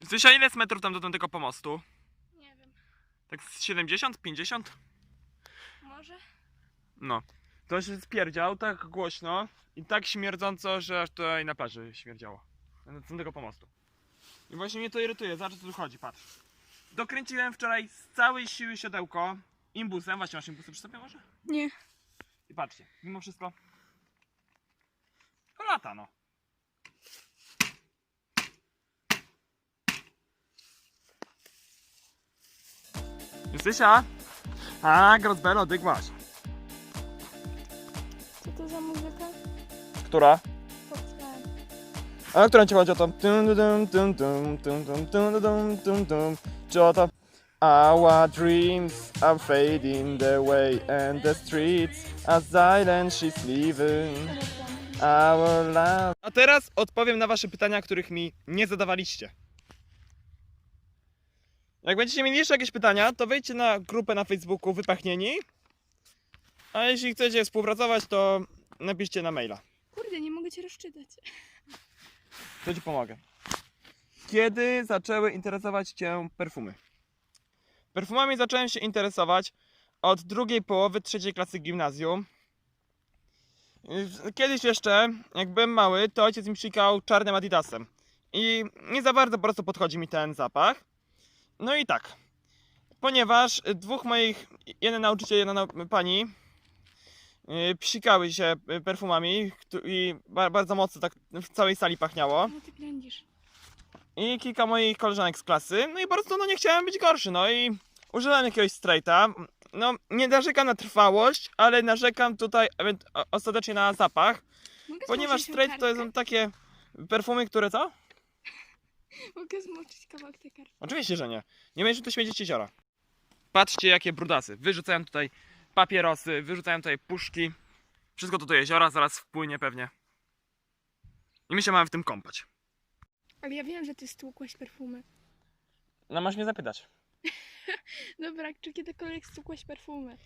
Zysia, ile jest metrów tam do tamtego pomostu? Nie wiem. Tak z 70, 50? Może? No. To się spierdział tak głośno i tak śmierdząco, że aż tutaj na plaży śmierdziało. Do tamtego pomostu. I właśnie mnie to irytuje, zobacz co tu chodzi, patrz. Dokręciłem wczoraj z całej siły siodełko imbusem, właśnie masz imbusy przy sobie może? Nie. I patrzcie, mimo wszystko to lata no. Justysia? A, Grosbelo, dygmasz. Co to za muzyka? Która? A na którą ci chodzi o to? Tum, dum. Czy o to? Our dreams are fading away and the streets are silent, she's leaving our love. A teraz odpowiem na wasze pytania, których mi nie zadawaliście. Jak będziecie mieli jeszcze jakieś pytania, to wejdźcie na grupę na Facebooku Wypachnieni. A jeśli chcecie współpracować, to napiszcie na maila. Kurde, nie mogę cię rozczytać. To ci pomogę. Kiedy zaczęły interesować Cię perfumy? Perfumami zacząłem się interesować od drugiej połowy trzeciej klasy gimnazjum. Kiedyś jeszcze, jak byłem mały, to ojciec mi psikał czarnym adidasem. I nie za bardzo po prostu podchodzi mi ten zapach. No i tak. Ponieważ dwóch moich, jeden nauczyciel, jedna pani, yy, psikały się perfumami i ba- bardzo mocno tak w całej sali pachniało. No ty. I kilka moich koleżanek z klasy. No i po prostu no nie chciałem być gorszy, no i użyłem jakiegoś straighta. No nie narzekam na trwałość, ale narzekam tutaj ostatecznie na zapach, Mogę ponieważ straight to są takie perfumy, które co? Mogę zmoczyć kawałek tej kartki. Oczywiście, że nie. Nie będziesz tu śmiedzić cieciora. Patrzcie jakie brudasy. Wyrzucają tutaj papierosy, wyrzucają tutaj puszki. Wszystko to do jeziora, zaraz wpłynie pewnie. I my się mamy w tym kąpać. Ale ja wiem, że ty stłukłeś perfumy. No masz mnie zapytać. Dobra, czy kiedykolwiek stłukłeś perfumy?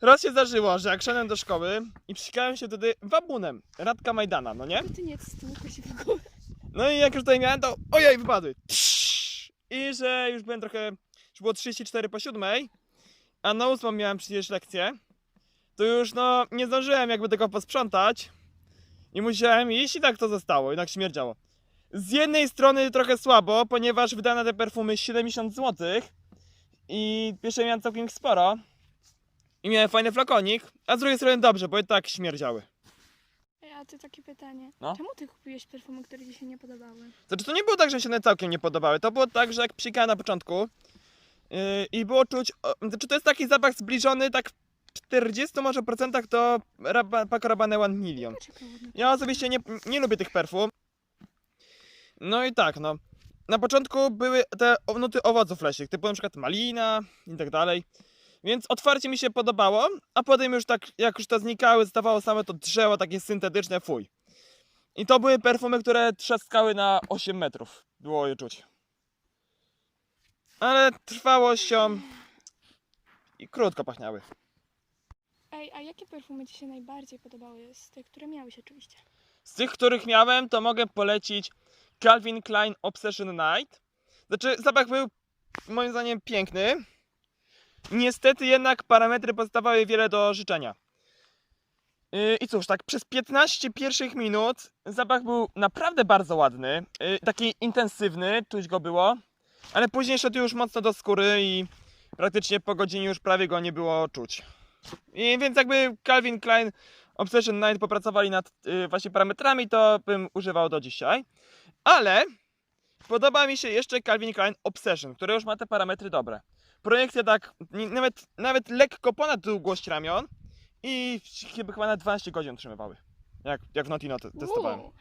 Raz się zdarzyło, że jak szedłem do szkoły i psikałem się wtedy wabunem Radka Majdana, no nie? No ty nie stłukłeś w ogóle. No i jak już tutaj miałem, to ojej, wypadły. I że już byłem trochę, już było 34 po 7, a na 8 miałem przecież lekcję, to już no nie zdążyłem jakby tego posprzątać i musiałem iść i tak to zostało, jednak śmierdziało. Z jednej strony trochę słabo, ponieważ wydałem te perfumy 70 zł i pierwsze miałem całkiem sporo i miałem fajny flakonik, a z drugiej strony dobrze, bo i tak śmierdziały. A takie pytanie. No. Czemu ty kupiłeś perfumy, które ci się nie podobały? Znaczy to nie było tak, że się one całkiem nie podobały. To było tak, że jak psikałem na początku yy, i było czuć, o, znaczy to jest taki zapach zbliżony tak w 40 może procentach do Raba- Paco Rabanne One Million. Ja osobiście nie, nie lubię tych perfum. No i tak, no. Na początku były te o- nuty owoców leśnych, typu na przykład malina i tak dalej. Więc otwarcie mi się podobało, a potem już tak, jak już to znikały, zostawało same to drzewo takie syntetyczne, fuj. I to były perfumy, które trzaskały na 8 metrów. Było je czuć. Ale trwałością i krótko pachniały. Ej, a jakie perfumy ci się najbardziej podobały? Z tych, które miałeś oczywiście. Z tych, których miałem, to mogę polecić Calvin Klein Obsession Night. Znaczy, zapach był moim zdaniem piękny. Niestety jednak parametry pozostawały wiele do życzenia. Yy, I cóż, tak przez 15 pierwszych minut zapach był naprawdę bardzo ładny, yy, taki intensywny, czuć go było, ale później szedł już mocno do skóry i praktycznie po godzinie już prawie go nie było czuć. I więc jakby Calvin Klein Obsession Night popracowali nad y, właśnie parametrami, to bym używał do dzisiaj. Ale podoba mi się jeszcze Calvin Klein Obsession, który już ma te parametry dobre. Projekcja tak nie- nawet, nawet lekko ponad długość ramion i chyba chyba na 12 godzin utrzymywały. Jak, jak w Notino te, testowałem. Wow.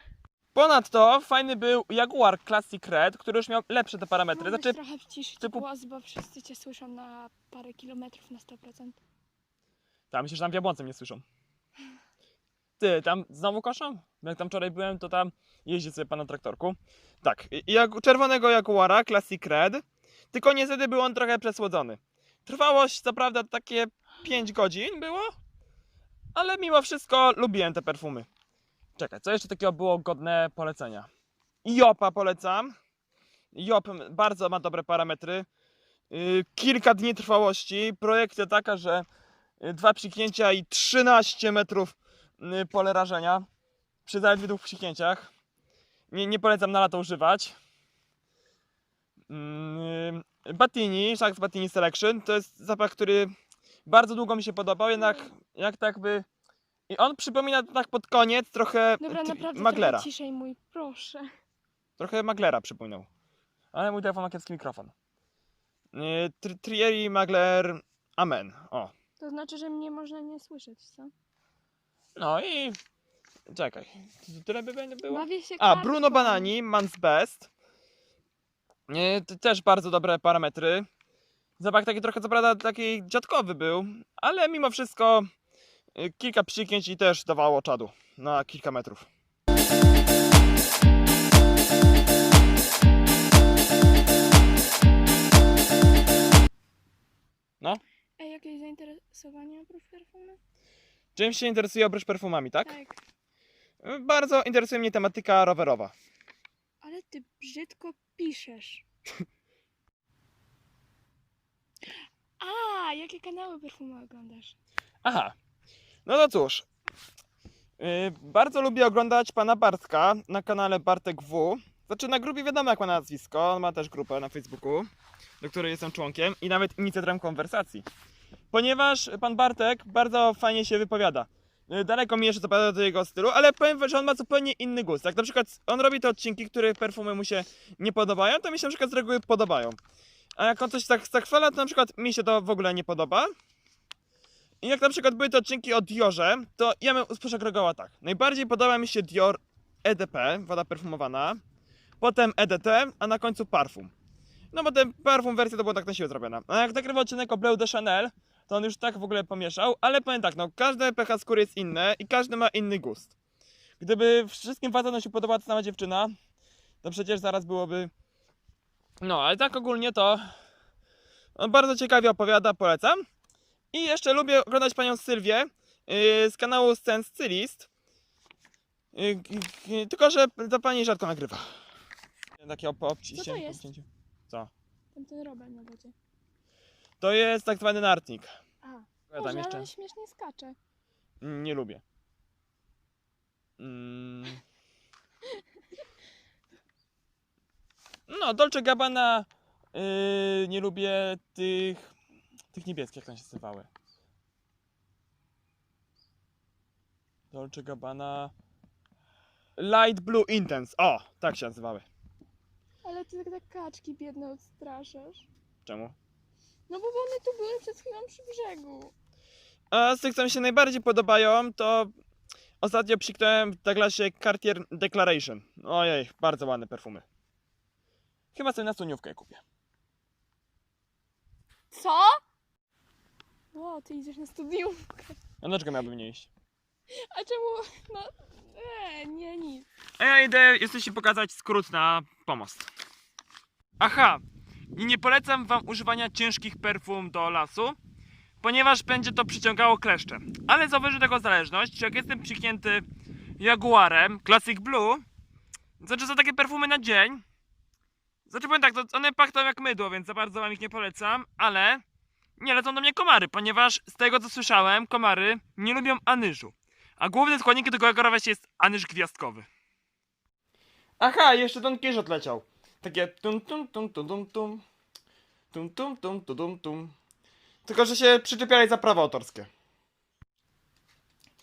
Ponadto fajny był Jaguar Classic Red, który już miał lepsze te parametry. Znaczy, trochę wciszyć typu- głos, bo wszyscy cię słyszą na parę kilometrów na 100%. tam myślę, że tam w Jabłonce mnie słyszą. Ty, tam znowu koszą? Jak tam wczoraj byłem, to tam jeździ sobie pan na traktorku. Tak, jak czerwonego Jaguara Classic Red, tylko niestety był on trochę przesłodzony. Trwałość co prawda takie 5 godzin było, ale mimo wszystko lubiłem te perfumy. Czekaj, co jeszcze takiego było godne polecenia? Jopa polecam. Job bardzo ma dobre parametry. Yy, Kilka dni trwałości. Projekcja taka, że yy, dwa psiknięcia i 13 metrów yy, pole rażenia. Przy zaledwie dwóch psiknięciach. Nie, nie polecam na lato używać. Mm, yy, Battini, Shax Battini Selection to jest zapach, który bardzo długo mi się podobał, jednak jak tak by... I on przypomina tak pod koniec trochę Dobra, ty- naprawdę Maglera. trochę ciszej mój, proszę. Trochę Maglera przypominał. Ale mój telefon ma kiepski mikrofon. Yy, Tri- Trieri Magler Amen. O. To znaczy, że mnie można nie słyszeć, co? No i... Czekaj. Tyle by będzie było? Bawię się A, kartką. Bruno Banani, Man's Best. Też bardzo dobre parametry. Zapach taki trochę, co prawda, taki dziadkowy był, ale mimo wszystko yy, kilka psiknięć i też dawało czadu na kilka metrów. Ej, jakieś zainteresowania oprócz perfumy? Czym się interesuje oprócz perfumami, tak? Tak. Bardzo interesuje mnie tematyka rowerowa. Ale ty brzydko piszesz. A, jakie kanały perfumy oglądasz? Aha. No to cóż. Yy, bardzo lubię oglądać pana Bartka na kanale Bartek W. Znaczy na grupie wiadomo jak ma nazwisko, on ma też grupę na Facebooku, do której jestem członkiem i nawet inicjatorem konwersacji. Ponieważ pan Bartek bardzo fajnie się wypowiada. Yy, Daleko mi jeszcze co do jego stylu, ale powiem, że on ma zupełnie inny gust. Jak na przykład on robi te odcinki, których perfumy mu się nie podobają, to mi się na przykład z reguły podobają. A jak on coś tak zachwala, to na przykład mi się to w ogóle nie podoba. I jak na przykład były te odcinki o Diorze, to ja bym poszagregowała tak. Najbardziej podoba mi się Dior EDP, woda perfumowana, potem EDT, a na końcu parfum. No bo ten parfum wersja to była tak na siłę zrobiona. A jak nagrywał odcinek o Bleu de Chanel, to on już tak w ogóle pomieszał, ale powiem tak, no każde pH skóry jest inne i każdy ma inny gust. Gdyby wszystkim facetom się podobała ta sama dziewczyna, to przecież zaraz byłoby... No, ale tak ogólnie to... On bardzo ciekawie opowiada, polecam. I jeszcze lubię oglądać panią Sylwię yy, z kanału Scen Stylist. Yy, g- tylko, że ta pani rzadko nagrywa. Takie op obciście. Co to jest? obcięcie. Co? Tam ten robel na wodzie. To jest tak zwany nartnik. A, Ja Boże, tam jeszcze ale śmiesznie skacze. Mm, nie lubię. Mm. No, Dolce Gabbana yy, nie lubię tych tych niebieskich, jak tam się nazywały. Dolce Gabbana Light Blue Intense. O, tak się nazywały. Ale ty tak kaczki biedne odstraszasz. Czemu? No bo one tu były przed chwilą przy brzegu. A z tych, co mi się najbardziej podobają, to ostatnio psiknąłem w Douglasie Cartier Declaration. Ojej, bardzo ładne perfumy. Chyba sobie na studniówkę je kupię. Co? Ło, ty idziesz na studium. A dlaczego miałbym nie iść? A czemu? No, e, nie, nic. A ja idę, ci pokazać skrót na pomost. Aha, nie polecam wam używania ciężkich perfum do lasu, ponieważ będzie to przyciągało kleszcze. Ale zauważy tego zależność, jak jestem psiknięty Jaguarem Classic Blue, znaczy są takie perfumy na dzień. Znaczy powiem tak, one pachną jak mydło, więc za bardzo wam ich nie polecam, ale nie lecą do mnie komary, ponieważ z tego co słyszałem, komary nie lubią anyżu. A głównym składnikiem tego Jaguara jest anyż gwiazdkowy. Aha, jeszcze Don Quixote leciał. Takie tum tum tum tum tum tum. Tum tum tum tum tum tum. Tylko, że się przyczepiali za prawa autorskie.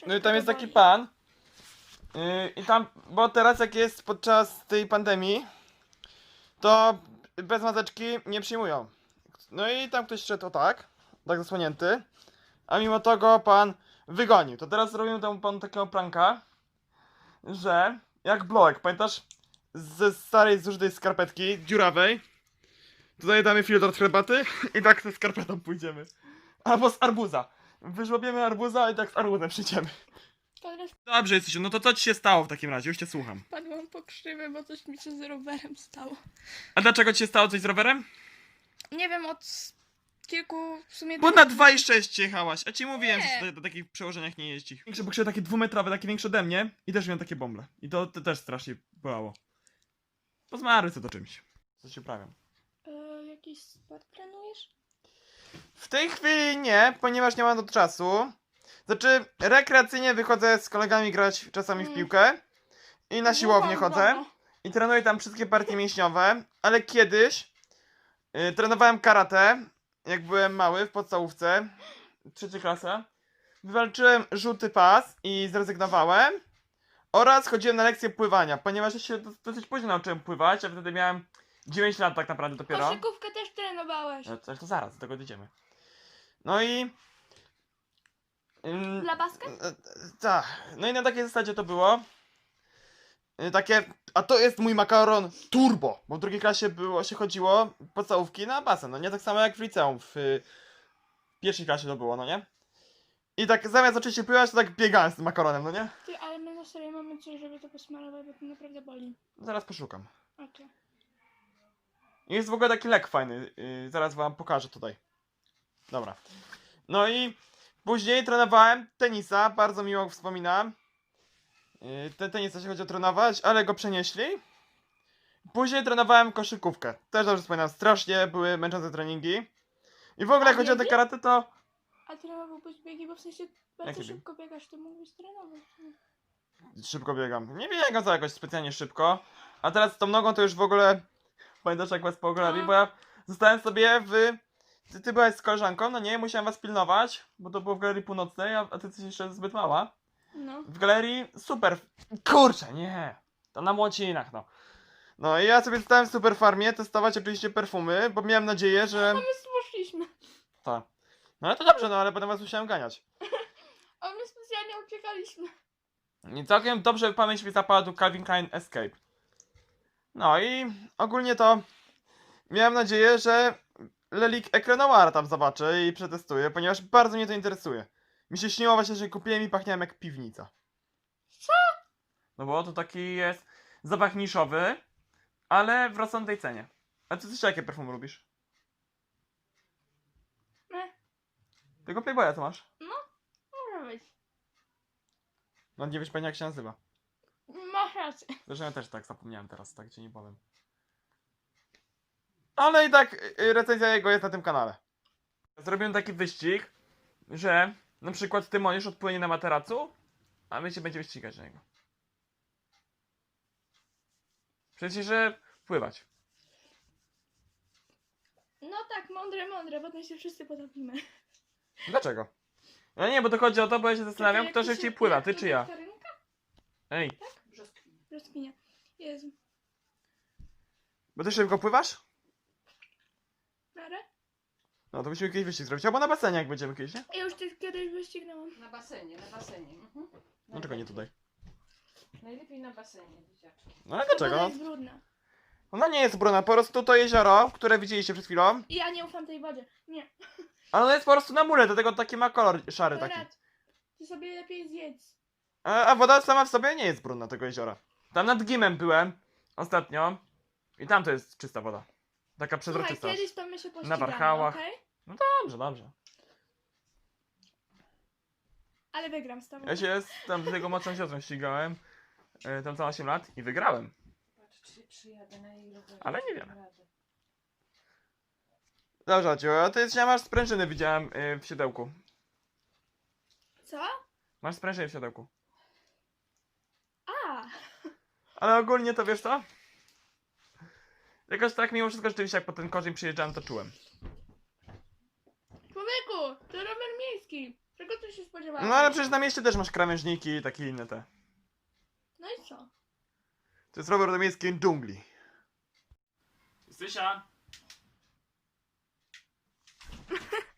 No i tam jest taki pan. Yy, I tam, bo teraz jak jest podczas tej pandemii, to bez maseczki nie przyjmują. No i tam ktoś szedł o tak, tak zasłonięty, a mimo to go pan wygonił. To teraz zrobimy temu panu takiego pranka, że jak blołek, pamiętasz? Ze starej zużytej skarpetki, dziurawej. Tutaj damy filtr od herbaty i tak ze skarpetą pójdziemy. Albo z arbuza. Wyżłobiemy arbuza i tak z arbuzem przyjdziemy. Teraz Dobrze, jesteś. No to co ci się stało w takim razie? Już cię słucham. padłam po krzywy, bo coś mi się z rowerem stało. A dlaczego ci się stało coś z rowerem? Nie wiem, od kilku w sumie... Bo na 2,6 jechałaś, a ci mówiłem, Nie. że tutaj do takich przełożeniach nie jeździ. Większe, bo takie dwumetrowe, takie większe ode mnie i też miałem takie bąble. I to, to też strasznie bolało. Pozmarły co to czymś. coś uprawiam. E, jakiś sport trenujesz? W tej chwili nie, ponieważ nie mam do czasu. Znaczy, rekreacyjnie wychodzę z kolegami grać czasami w Mm. piłkę. I na siłownię No, chodzę. I trenuję tam wszystkie partie mięśniowe. Ale kiedyś y, trenowałem karate, jak byłem mały w podstałówce. Trzecia klasa. Wywalczyłem żółty pas i zrezygnowałem. Oraz chodziłem na lekcje pływania, ponieważ ja się dos- dosyć późno nauczyłem pływać, a wtedy miałem 9 lat tak naprawdę dopiero. Koszykówkę też trenowałeś. No to, to zaraz, do tego dojdziemy. No i. Ym, Dla basket? e, e, Tak. No i na takiej zasadzie to było. Y, Takie. A to jest mój makaron turbo. Bo w drugiej klasie było, się chodziło podstawówki na basen. No nie tak samo jak w liceum. W y, pierwszej klasie to było, no nie? I tak zamiast oczywiście pływać, to tak biegałem z tym makaronem, no nie? Ty, ale serio mamy coś, żeby to posmarować, bo to naprawdę boli. Zaraz poszukam. Okej. Jest w ogóle taki lek fajny. Yy, zaraz wam pokażę tutaj. Dobra. No i później trenowałem tenisa. Bardzo miło wspominam. Yy, ten tenisa się chodziło trenować, ale go przenieśli. Później trenowałem koszykówkę. Też dobrze wspominam. Strasznie były męczące treningi. I w ogóle A jak chodzi o te biegi? karate, to... A trenowałbyś biegi, bo w sensie bardzo Jakie biegi? szybko biegasz, to mógłbyś trenować. Szybko biegam. Nie biegam za jakoś specjalnie szybko. A teraz z tą nogą to już w ogóle. Pamiętasz jak was pograli? Bo ja zostałem sobie w. Ty, ty byłaś z koleżanką, no nie, musiałem was pilnować, bo to było w galerii północnej, a, a ty jesteś jeszcze zbyt mała. No. W galerii super. Kurczę, nie. To na młocinach, no. No i ja sobie zostałem w super farmie testować oczywiście perfumy, bo miałem nadzieję, że. A my poszliśmy. Tak. No ale to dobrze, no ale potem was musiałem ganiać. A my specjalnie uciekaliśmy. I całkiem dobrze w pamięć mi zapadł Calvin Klein Escape. No i ogólnie to miałem nadzieję, że Lelik Ekrenoir tam zobaczę i przetestuję, ponieważ bardzo mnie to interesuje. Mi się śniło właśnie, że kupiłem i pachniałem jak piwnica. Co? No bo to taki jest zapach niszowy, ale w rozsądnej cenie. A ty jeszcze jakie perfumy lubisz? Me. Tego Playboya co masz? Może być. No nie wiesz pani jak się nazywa. Masz rację. Zresztą ja też tak zapomniałem teraz, tak ci nie powiem. Ale i tak y, recenzja jego jest na tym kanale. Zrobiłem taki wyścig, że na przykład ty możesz odpłynie na materacu, a my się będziemy ścigać na niego. Przecież, że pływać. No tak, mądre, mądre, potem się wszyscy potopimy. Dlaczego? No nie, bo to chodzi o to, bo ja się zastanawiam, kto szybciej pływa, ty czy ja? Ej, Brzoskwinia. Jezu. bo ty szybko pływasz? Nara? No to musimy kiedyś wyścig zrobić, albo na basenie jak będziemy kiedyś, nie? Ja już ty kiedyś wyścignęłam. Na basenie, na basenie. Mhm. Dlaczego nie tutaj? Najlepiej na basenie, dzieciaczki. No ale dlaczego? Woda No, jest brudna. Ona nie jest brudna, po prostu to jezioro, które widzieliście przed chwilą, I ja nie ufam tej wodzie. Nie. ale ono jest po prostu na mule, dlatego taki ma kolor szary taki. Konrad, ty sobie lepiej zjedz. A, a woda sama w sobie nie jest brudna tego jeziora. Tam nad Gimem byłem ostatnio i tam to jest czysta woda. Taka Słuchaj, przezroczysta. kiedyś to my się pościgamy, Warchałach. okej? Dobrze, dobrze. Ale wygram z tobą. Ja się z tam z jego mocną siostrą ścigałem, e, tam całe 8 lat i wygrałem. Patrz, czy przyjadę na jej rowerze. Ale nie wiem. Radę. Dobrze, Aciu, a ty nie masz sprężyny, widziałem e, w siodełku. Co? Masz sprężyny w siodełku. A! Ale ogólnie to wiesz co? Jakoś tak mimo wszystko rzeczywiście jak po ten korzeń przyjeżdżałem to czułem. Człowieku, to rower miejski. Czego ty się spodziewałeś? No ale przecież na mieście też masz krawężniki i takie inne te. No i co? To jest rower do miejskiej dżungli. Stysia!